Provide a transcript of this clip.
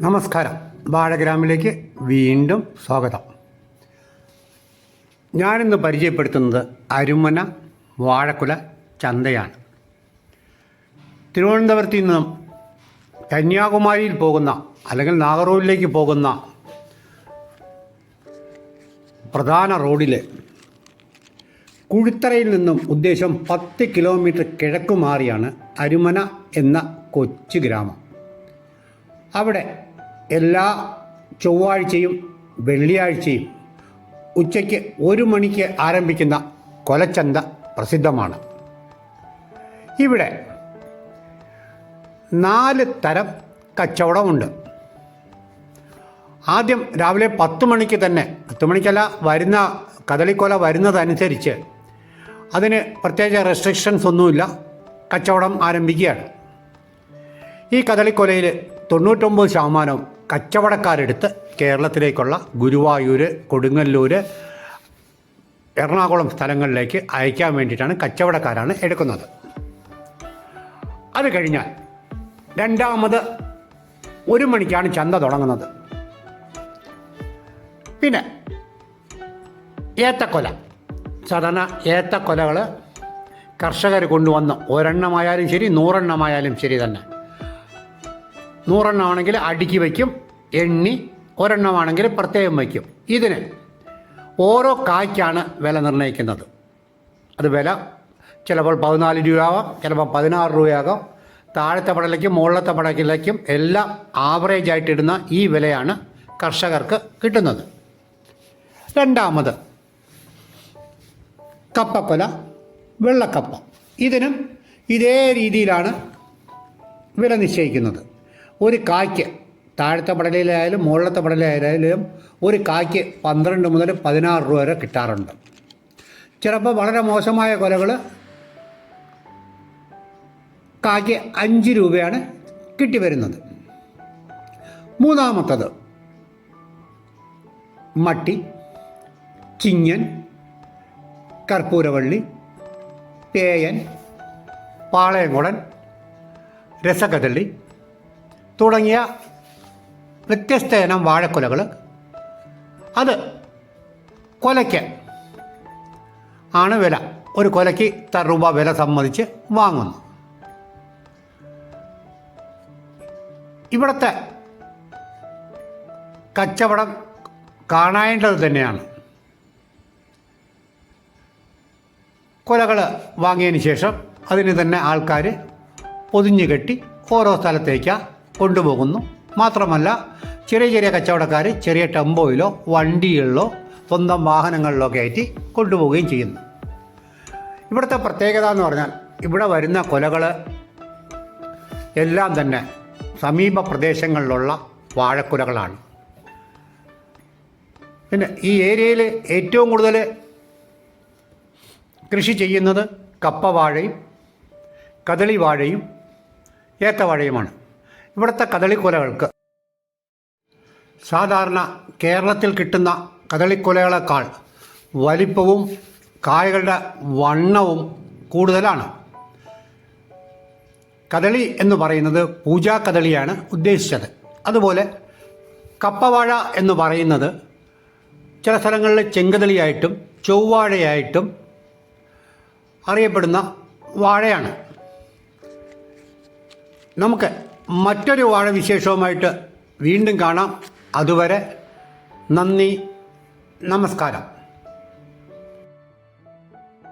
നമസ്കാരം. വാഴഗ്രാമിലേക്ക് വീണ്ടും സ്വാഗതം. ഞാനിന്ന് പരിചയപ്പെടുത്തുന്നത് അരുമന വാഴക്കുല ചന്തയാണ്. തിരുവനന്തപുരത്ത് നിന്നും കന്യാകുമാരിയിൽ പോകുന്ന അല്ലെങ്കിൽ നാഗർകോവിലേക്ക് പോകുന്ന പ്രധാന റോഡിൽ കുഴിത്തറയിൽ നിന്നും ഉദ്ദേശം പത്ത് കിലോമീറ്റർ കിഴക്ക് മാറിയാണ് അരുമന എന്ന കൊച്ചു ഗ്രാമം. അവിടെ എല്ലാ ചൊവ്വാഴ്ചയും വെള്ളിയാഴ്ചയും ഉച്ചയ്ക്ക് ഒരു മണിക്ക് ആരംഭിക്കുന്ന കൊലച്ചന്ത പ്രസിദ്ധമാണ്. ഇവിടെ നാല് തരം കച്ചവടമുണ്ട്. ആദ്യം രാവിലെ പത്ത് മണിക്ക് തന്നെ പത്ത് മണിക്കല്ല വരുന്ന കദളിക്കൊല വരുന്നതനുസരിച്ച് അതിന് പ്രത്യേക റെസ്ട്രിക്ഷൻസ് ഒന്നുമില്ല കച്ചവടം ആരംഭിക്കുകയാണ്. ഈ കദളിക്കൊലയിൽ തൊണ്ണൂറ്റൊമ്പത് ശതമാനവും കച്ചവടക്കാരെടുത്ത് കേരളത്തിലേക്കുള്ള ഗുരുവായൂർ കൊടുങ്ങല്ലൂർ എറണാകുളം സ്ഥലങ്ങളിലേക്ക് അയക്കാൻ വേണ്ടിയിട്ടാണ് കച്ചവടക്കാരാണ് എടുക്കുന്നത്. അത് കഴിഞ്ഞാൽ രണ്ടാമത് ഒരു മണിക്കാണ് ചന്ത തുടങ്ങുന്നത്. പിന്നെ ഏത്തക്കൊല. സാധാരണ ഏത്തക്കൊലകൾ കർഷകർ കൊണ്ടുവന്ന് ഒരെണ്ണമായാലും ശരി നൂറെണ്ണമായാലും ശരി തന്നെ. നൂറെണ്ണമാണെങ്കിൽ അടുക്കി വയ്ക്കും എണ്ണി ഒരെണ്ണമാണെങ്കിൽ പ്രത്യേകം വയ്ക്കും. ഇതിന് ഓരോ കായ്ക്കാണ് വില നിർണയിക്കുന്നത്. അത് വില ചിലപ്പോൾ പതിനാല് രൂപയാവാം ചിലപ്പോൾ പതിനാറ് രൂപയാകാം. താഴത്തെ പടലേക്കും മുകളിലത്തെ പടക്കിലേക്കും എല്ലാം ആവറേജ് ആയിട്ടിടുന്ന ഈ വിലയാണ് കർഷകർക്ക് കിട്ടുന്നത്. രണ്ടാമത് കപ്പക്കൊല വെള്ളക്കപ്പ. ഇതിനും ഇതേ രീതിയിലാണ് വില നിശ്ചയിക്കുന്നത്. ഒരു കായ്ക്ക് താഴത്തെ പടലയിലായാലും മുകളിലത്തെ പടലയിലായാലും ഒരു കായ്ക്ക് പന്ത്രണ്ട് മുതൽ പതിനാറ് രൂപ വരെ കിട്ടാറുണ്ട്. ചിലപ്പോൾ വളരെ മോശമായ കൊലകൾ കായ്ക്ക് അഞ്ച് രൂപയാണ് കിട്ടി വരുന്നത്. മൂന്നാമത്തത് മട്ടി ചിങ്ങൻ കർപ്പൂരവള്ളി പേയൻ പാളയംകുടൻ രസകദളി തുടങ്ങിയ വ്യത്യസ്ത ഇനം വാഴക്കൊലകൾ അത് കൊലയ്ക്ക് ആണ് വില. ഒരു കൊലയ്ക്ക് ഇത്ര രൂപ വില സംബന്ധിച്ച് വാങ്ങുന്നു. ഇവിടുത്തെ കച്ചവടം കാണേണ്ടത് തന്നെയാണ്. കൊലകൾ വാങ്ങിയതിന് ശേഷം അതിന് തന്നെ ആൾക്കാർ പൊതിഞ്ഞു കെട്ടി ഓരോ സ്ഥലത്തേക്കാണ് കൊണ്ടുപോകുന്നു. മാത്രമല്ല ചെറിയ ചെറിയ കച്ചവടക്കാർ ചെറിയ ടെമ്പോയിലോ വണ്ടികളിലോ സ്വന്തം വാഹനങ്ങളിലോ കയറ്റി കൊണ്ടുപോവുകയും ചെയ്യുന്നു. ഇവിടുത്തെ പ്രത്യേകത എന്ന് പറഞ്ഞാൽ ഇവിടെ വരുന്ന കൊലകൾ എല്ലാം തന്നെ സമീപ പ്രദേശങ്ങളിലുള്ള വാഴക്കുലകളാണ്. പിന്നെ ഈ ഏരിയയിൽ ഏറ്റവും കൂടുതൽ കൃഷി ചെയ്യുന്നത് കപ്പ വാഴയും കദളി വാഴയും ഏത്തവാഴയുമാണ്. ഇവിടുത്തെ കദളിക്കൊലകൾക്ക്. സാധാരണ കേരളത്തിൽ കിട്ടുന്ന കദളിക്കൊലകളെക്കാൾ വലിപ്പവും കായകളുടെ വണ്ണവും കൂടുതലാണ്. കദളി എന്ന് പറയുന്നത് പൂജാ കദളിയാണ് ഉദ്ദേശിച്ചത്. അതുപോലെ കപ്പവാഴ എന്ന് പറയുന്നത് ചില സ്ഥലങ്ങളിൽ ചെങ്കദളിയായിട്ടും ചൊവ്വാഴയായിട്ടും അറിയപ്പെടുന്ന വാഴയാണ്. നമുക്ക് മറ്റൊരു വാഴവിശേഷവുമായിട്ട് വീണ്ടും കാണാം. അതുവരെ നന്ദി നമസ്കാരം.